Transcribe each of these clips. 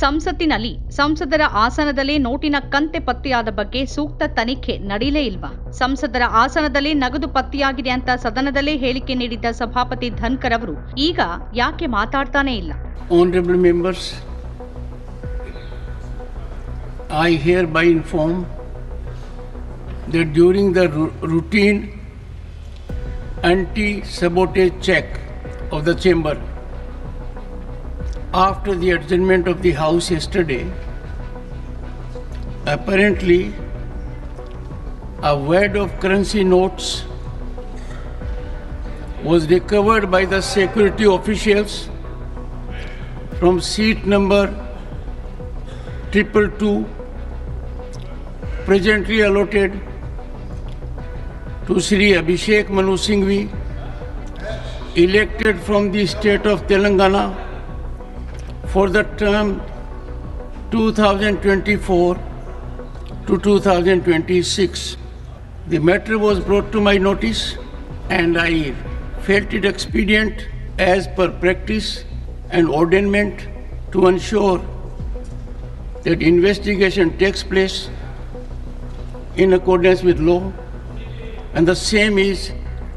ಸಂಸತ್ತಿನಲ್ಲಿ ಸಂಸದರ ಆಸನದಲ್ಲೇ ನೋಟಿನ ಕಂತೆ ಪತ್ತೆಯಾದ ಬಗ್ಗೆ ಸೂಕ್ತ ತನಿಖೆ ನಡೀಲೇ ಇಲ್ವಾ? ಸಂಸದರ ಆಸನದಲ್ಲೇ ನಗದು ಪತ್ತೆಯಾಗಿದೆ ಅಂತ ಸದನದಲ್ಲೇ ಹೇಳಿಕೆ ನೀಡಿದ್ದ ಸಭಾಪತಿ ಧನ್ಕರ್ ಅವರು ಈಗ ಯಾಕೆ ಮಾತಾಡ್ತಾನೇ ಇಲ್ಲ? Honorable members, I hereby inform that during the routine anti-sabotage check of the chamber after the adjournment of the house yesterday, apparently a wad of currency notes was recovered by the security officials from seat number triple two, presently allotted to Sri Abhishek Manu Singhvi, elected from the state of Telangana for the term 2024 to 2026. The matter was brought to my notice and I felt it expedient as per practice and ordainment to ensure that investigation takes place in accordance with law and the same is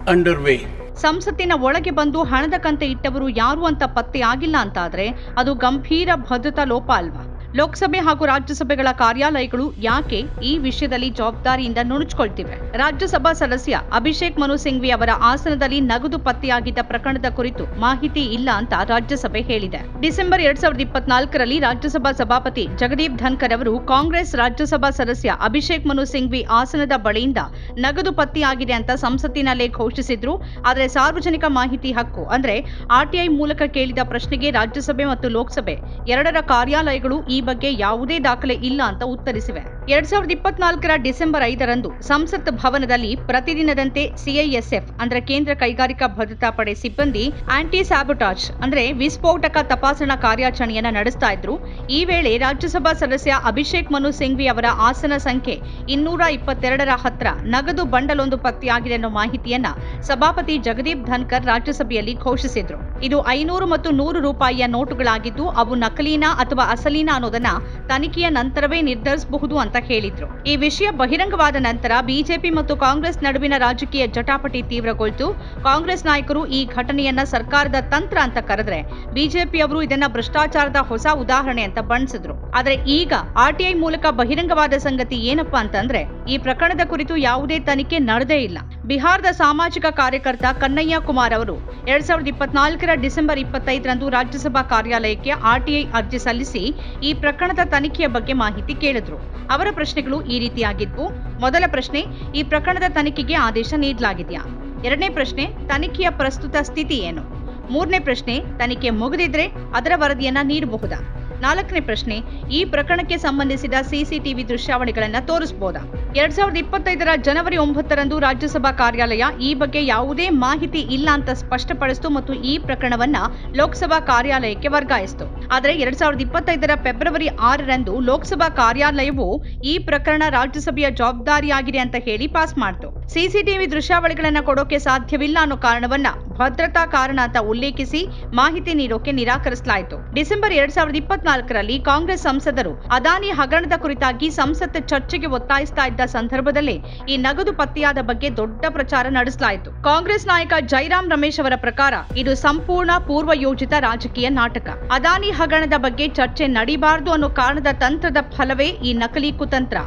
underway. ಸಂಸತ್ತಿನ ಒಳಗೆ ಬಂದು ಹಣದ ಕಂತೆ ಇಟ್ಟವರು ಯಾರು ಅಂತ ಪತ್ತೆ ಆಗಿಲ್ಲ ಅಂತಾದರೆ ಅದು ಗಂಭೀರ ಭದ್ರತಾ ಲೋಪ ಅಲ್ವಾ? ಲೋಕಸಭೆ ಹಾಗೂ ರಾಜ್ಯಸಭೆಗಳ ಕಾರ್ಯಾಲಯಗಳು ಯಾಕೆ ಈ ವಿಷಯದಲ್ಲಿ ಜವಾಬ್ದಾರಿಯಿಂದ ನುಣುಚಿಕೊಳ್ತಿವೆ? ರಾಜ್ಯಸಭಾ ಸದಸ್ಯ ಅಭಿಷೇಕ್ ಮನು ಸಿಂಘ್ವಿ ಅವರ ಆಸನದಲ್ಲಿ ನಗದು ಪತ್ತೆಯಾಗಿದ್ದ ಪ್ರಕರಣದ ಕುರಿತು ಮಾಹಿತಿ ಇಲ್ಲ ಅಂತ ರಾಜ್ಯಸಭೆ ಹೇಳಿದೆ. ಡಿಸೆಂಬರ್ ಎರಡ್ ಸಾವಿರದ ಇಪ್ಪತ್ನಾಲ್ಕರಲ್ಲಿ ರಾಜ್ಯಸಭಾ ಸಭಾಪತಿ ಜಗದೀಪ್ ಧನ್ಕರ್ ಅವರು ಕಾಂಗ್ರೆಸ್ ರಾಜ್ಯಸಭಾ ಸದಸ್ಯ ಅಭಿಷೇಕ್ ಮನು ಸಿಂಘ್ವಿ ಆಸನದ ಬಳಿಯಿಂದ ನಗದು ಪತ್ತೆಯಾಗಿದೆ ಅಂತ ಸಂಸತ್ತಿನಲ್ಲೇ ಘೋಷಿಸಿದ್ರು. ಆದರೆ ಸಾರ್ವಜನಿಕ ಮಾಹಿತಿ ಹಕ್ಕು, ಅಂದ್ರೆ ಆರ್ಟಿಐ ಮೂಲಕ ಕೇಳಿದ ಪ್ರಶ್ನೆಗೆ ರಾಜ್ಯಸಭೆ ಮತ್ತು ಲೋಕಸಭೆ ಎರಡರ ಕಾರ್ಯಾಲಯಗಳು ಈ ಬಗ್ಗೆ ಯಾವುದೇ ದಾಖಲೆ ಇಲ್ಲ ಅಂತ ಉತ್ತರಿಸಿವೆ. ಎರಡ್ ಸಾವಿರದ ಇಪ್ಪತ್ನಾಲ್ಕರ ಡಿಸೆಂಬರ್ ಐದರಂದು ಸಂಸತ್ ಭವನದಲ್ಲಿ ಪ್ರತಿದಿನದಂತೆ ಸಿಐಎಸ್ಎಫ್ ಅಂದ್ರೆ ಕೇಂದ್ರ ಕೈಗಾರಿಕಾ ಭದ್ರತಾ ಪಡೆ ಸಿಬ್ಬಂದಿ ಆಂಟಿ ಸ್ಯಾಬೊಟಾಜ್ ಅಂದ್ರೆ ವಿಸ್ಫೋಟಕ ತಪಾಸಣಾ ಕಾರ್ಯಾಚರಣೆಯನ್ನ ನಡೆಸ್ತಾ ಇದ್ರು. ಈ ವೇಳೆ ರಾಜ್ಯಸಭಾ ಸದಸ್ಯ ಅಭಿಷೇಕ್ ಮನು ಸಿಂಘ್ವಿ ಅವರ ಆಸನ ಸಂಖ್ಯೆ ಇನ್ನೂರ ಇಪ್ಪತ್ತೆರಡರ ಹತ್ರ ನಗದು ಬಂಡಲೊಂದು ಪತ್ತೆಯಾಗಿದೆ ಅನ್ನೋ ಮಾಹಿತಿಯನ್ನ ಸಭಾಪತಿ ಜಗದೀಪ್ ಧನ್ಕರ್ ರಾಜ್ಯಸಭೆಯಲ್ಲಿ ಘೋಷಿಸಿದ್ರು. ಇದು ಐನೂರು ಮತ್ತು ನೂರು ರೂಪಾಯಿಯ ನೋಟುಗಳಾಗಿದ್ದು, ಅವು ನಕಲೀನಾ ಅಥವಾ ಅಸಲೀನಾ ಅನ್ನೋದನ್ನ ತನಿಖೆಯ ನಂತರವೇ ನಿರ್ಧರಿಸಬಹುದು ಅಂತ ಹೇಳಿದ್ರು. ಈ ವಿಷಯ ಬಹಿರಂಗವಾದ ನಂತರ ಬಿಜೆಪಿ ಮತ್ತು ಕಾಂಗ್ರೆಸ್ ನಡುವಿನ ರಾಜಕೀಯ ಜಟಾಪಟಿ ತೀವ್ರಗೊಳ್ತು. ಕಾಂಗ್ರೆಸ್ ನಾಯಕರು ಈ ಘಟನೆಯನ್ನ ಸರ್ಕಾರದ ತಂತ್ರ ಅಂತ ಕರೆದ್ರೆ ಬಿಜೆಪಿಯವರು ಇದನ್ನ ಭ್ರಷ್ಟಾಚಾರದ ಹೊಸ ಉದಾಹರಣೆ ಅಂತ ಬಣ್ಣಿಸಿದ್ರು ಆದ್ರೆ ಈಗ ಆರ್ಟಿಐ ಮೂಲಕ ಬಹಿರಂಗವಾದ ಸಂಗತಿ ಏನಪ್ಪಾ ಅಂತಂದ್ರೆ ಈ ಪ್ರಕರಣದ ಕುರಿತು ಯಾವುದೇ ತನಿಖೆ ನಡೆದೇ ಇಲ್ಲ. ಬಿಹಾರದ ಸಾಮಾಜಿಕ ಕಾರ್ಯಕರ್ತ ಕನ್ನಯ್ಯ ಕುಮಾರ್ ಅವರು ಎರಡ್ ಸಾವಿರದ ಇಪ್ಪತ್ನಾಲ್ಕರ ಡಿಸೆಂಬರ್ ಇಪ್ಪತ್ತೈದರಂದು ರಾಜ್ಯಸಭಾ ಕಾರ್ಯಾಲಯಕ್ಕೆ ಆರ್ಟಿಐ ಅರ್ಜಿ ಸಲ್ಲಿಸಿ ಈ ಪ್ರಕರಣದ ತನಿಖೆಯ ಬಗ್ಗೆ ಮಾಹಿತಿ ಕೇಳಿದ್ರು. ಅವರ ಪ್ರಶ್ನೆಗಳು ಈ ರೀತಿಯಾಗಿದ್ವು. ಮೊದಲ ಪ್ರಶ್ನೆ, ಈ ಪ್ರಕರಣದ ತನಿಖೆಗೆ ಆದೇಶ ನೀಡಲಾಗಿದೆಯಾ? ಎರಡನೇ ಪ್ರಶ್ನೆ, ತನಿಖೆಯ ಪ್ರಸ್ತುತ ಸ್ಥಿತಿ ಏನು? ಮೂರನೇ ಪ್ರಶ್ನೆ, ತನಿಖೆ ಮುಗಿದಿದ್ರೆ ಅದರ ವರದಿಯನ್ನ ನೀಡಬಹುದಾ? ನಾಲ್ಕನೇ ಪ್ರಶ್ನೆ, ಈ ಪ್ರಕರಣಕ್ಕೆ ಸಂಬಂಧಿಸಿದ ಸಿಸಿಟಿವಿ ದೃಶ್ಯಾವಳಿಗಳನ್ನ ತೋರಿಸಬಹುದಾ ಎರಡ್ ಸಾವಿರದ ಇಪ್ಪತ್ತೈದರ ಜನವರಿ ಒಂಬತ್ತರಂದು ರಾಜ್ಯಸಭಾ ಕಾರ್ಯಾಲಯ ಈ ಬಗ್ಗೆ ಯಾವುದೇ ಮಾಹಿತಿ ಇಲ್ಲ ಅಂತ ಸ್ಪಷ್ಟಪಡಿಸಿತು ಮತ್ತು ಈ ಪ್ರಕರಣವನ್ನ ಲೋಕಸಭಾ ಕಾರ್ಯಾಲಯಕ್ಕೆ ವರ್ಗಾಯಿಸಿತು. ಆದರೆ ಎರಡ್ ಸಾವಿರದ ಇಪ್ಪತ್ತೈದರ ಫೆಬ್ರವರಿ ಆರರಂದು ಲೋಕಸಭಾ ಕಾರ್ಯಾಲಯವು ಈ ಪ್ರಕರಣ ರಾಜ್ಯಸಭೆಯ ಜವಾಬ್ದಾರಿಯಾಗಿದೆ ಅಂತ ಹೇಳಿ ಪಾಸ್ ಮಾಡಿತು. ಸಿಸಿಟಿವಿ ದೃಶ್ಯಾವಳಿಗಳನ್ನ ಕೊಡೋಕೆ ಸಾಧ್ಯವಿಲ್ಲ ಅನ್ನೋ ಕಾರಣವನ್ನ ಭದ್ರತಾ ಕಾರಣ ಅಂತ ಉಲ್ಲೇಖಿಸಿ ಮಾಹಿತಿ ನೀಡೋಕೆ ನಿರಾಕರಿಸಲಾಯಿತು. ಡಿಸೆಂಬರ್ ಎರಡ್ ಸಾವಿರದ ಇಪ್ಪತ್ನಾಲ್ಕರಲ್ಲಿ ಕಾಂಗ್ರೆಸ್ ಸಂಸದರು. ಅದಾನಿ ಹಗರಣದ ಕುರಿತಾಗಿ ಸಂಸತ್ ಚರ್ಚೆಗೆ ಒತ್ತಾಯಿಸ್ತಾ ಇದ್ದ ಸಂದರ್ಭದಲ್ಲೇ ಈ ನಗದು ಪತ್ತೆಯಾದ ಬಗ್ಗೆ ದೊಡ್ಡ ಪ್ರಚಾರ ನಡೆಸಲಾಯಿತು. ಕಾಂಗ್ರೆಸ್ ನಾಯಕ ಜೈರಾಮ್ ರಮೇಶ್ ಅವರ ಪ್ರಕಾರ ಇದು ಸಂಪೂರ್ಣ ಪೂರ್ವಯೋಜಿತ ರಾಜಕೀಯ ನಾಟಕ. ಅದಾನಿ ಹಗರಣದ ಬಗ್ಗೆ ಚರ್ಚೆ ನಡೀಬಾರದು ಅನ್ನೋ ಕಾರಣದ ತಂತ್ರದ ಫಲವೇ ಈ ನಕಲಿ ಕುತಂತ್ರ.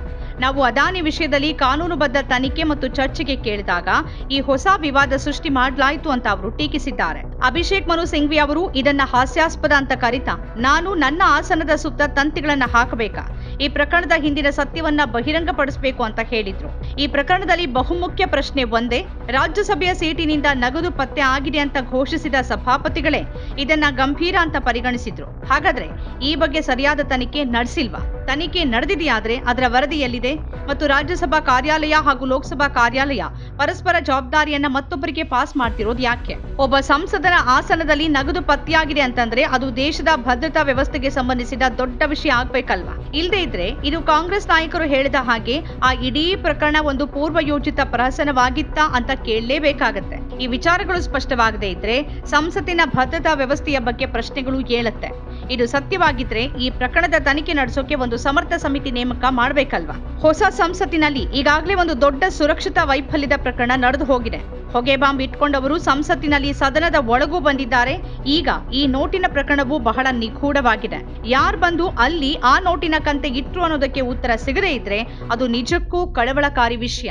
ನಾವು ಅದಾನಿ ವಿಷಯದಲ್ಲಿ ಕಾನೂನುಬದ್ಧ ತನಿಖೆ ಮತ್ತು ಚರ್ಚೆಗೆ ಕೇಳಿದಾಗ ಈ ಹೊಸ ವಿವಾದ ಸೃಷ್ಟಿ ಮಾಡಲಾಯಿತು ಅಂತ ಅವರು ಟೀಕಿಸಿದ್ದಾರೆ. ಅಭಿಷೇಕ್ ಮನು ಸಿಂಘ್ವಿ ಅವರು ಇದನ್ನ ಹಾಸ್ಯಾಸ್ಪದ ಅಂತ ಕರಿತಾ, ನಾನು ನನ್ನ ಆಸನದ ಸುತ್ತ ತಂತಿಗಳನ್ನ ಹಾಕಬೇಕಾ? ಈ ಪ್ರಕರಣದ ಹಿಂದಿನ ಸತ್ಯವನ್ನ ಬಹಿರಂಗಪಡಿಸಬೇಕು ಅಂತ ಹೇಳಿದ್ರು. ಈ ಪ್ರಕರಣದಲ್ಲಿ ಬಹುಮುಖ್ಯ ಪ್ರಶ್ನೆ ಒಂದೇ, ರಾಜ್ಯಸಭೆಯ ಸೀಟಿನಿಂದ ನಗದು ಪತ್ತೆ ಆಗಿದೆ ಅಂತ ಘೋಷಿಸಿದ ಸಭಾಪತಿಗಳೇ ಇದನ್ನ ಗಂಭೀರ ಅಂತ ಪರಿಗಣಿಸಿದ್ರು. ಹಾಗಾದ್ರೆ ಈ ಬಗ್ಗೆ ಸರಿಯಾದ ತನಿಖೆ ನಡೆಸಿಲ್ವಾ? ತನಿಖೆ ನಡೆದಿದೆಯಾದರೆ ಅದರ ವರದಿ ಎಲ್ಲಿದೆ? ಮತ್ತು ರಾಜ್ಯಸಭಾ ಕಾರ್ಯಾಲಯ ಹಾಗೂ ಲೋಕಸಭಾ ಕಾರ್ಯಾಲಯ ಪರಸ್ಪರ ಜವಾಬ್ದಾರಿಯನ್ನ ಮತ್ತೊಬ್ಬರಿಗೆ ಪಾಸ್ ಮಾಡ್ತಿರೋದು ಯಾಕೆ? ಒಬ್ಬ ಸಂಸದನ ಆಸನದಲ್ಲಿ ನಗದು ಪತ್ತೆಯಾಗಿದೆ ಅಂತಂದ್ರೆ ಅದು ದೇಶದ ಭದ್ರತಾ ವ್ಯವಸ್ಥೆಗೆ ಸಂಬಂಧಿಸಿದ ದೊಡ್ಡ ವಿಷಯ ಆಗ್ಬೇಕಲ್ವಾ? ಇಲ್ಲದೆ ಇದ್ರೆ ಇದು ಕಾಂಗ್ರೆಸ್ ನಾಯಕರು ಹೇಳಿದ ಹಾಗೆ ಆ ಇಡೀ ಪ್ರಕರಣ ಒಂದು ಪೂರ್ವಯೋಜಿತ ಪ್ರಹಸನವಾಗಿತ್ತಾ ಅಂತ ಕೇಳಲೇಬೇಕಾಗತ್ತೆ. ಈ ವಿಚಾರಗಳು ಸ್ಪಷ್ಟವಾಗದೇ ಇದ್ರೆ ಸಂಸತ್ತಿನ ಭದ್ರತಾ ವ್ಯವಸ್ಥೆಯ ಬಗ್ಗೆ ಪ್ರಶ್ನೆಗಳು ಏಳುತ್ತೆ. ಇದು ಸತ್ಯವಾಗಿದ್ರೆ ಈ ಪ್ರಕರಣದ ತನಿಖೆ ನಡೆಸೋಕೆ ಒಂದು ಸಮರ್ಥ ಸಮಿತಿ ನೇಮಕ ಮಾಡಬೇಕಲ್ವಾ? ಹೊಸ ಸಂಸತ್ತಿನಲ್ಲಿ ಈಗಾಗಲೇ ಒಂದು ದೊಡ್ಡ ಸುರಕ್ಷತಾ ವೈಫಲ್ಯದ ಪ್ರಕರಣ ನಡೆದು ಹೋಗಿದೆ. ಹೊಗೆ ಬಾಂಬ್ ಇಟ್ಕೊಂಡವರು ಸಂಸತ್ತಿನಲ್ಲಿ ಸದನದ ಒಳಗೂ ಬಂದಿದ್ದಾರೆ. ಈಗ ಈ ನೋಟಿನ ಪ್ರಕರಣವು ಬಹಳ ನಿಗೂಢವಾಗಿದೆ. ಯಾರು ಬಂದು ಅಲ್ಲಿ ಆ ನೋಟಿನ ಕಂತೆ ಇಟ್ರು ಅನ್ನೋದಕ್ಕೆ ಉತ್ತರ ಸಿಗದೇ ಇದ್ರೆ ಅದು ನಿಜಕ್ಕೂ ಕಳವಳಕಾರಿ ವಿಷಯ.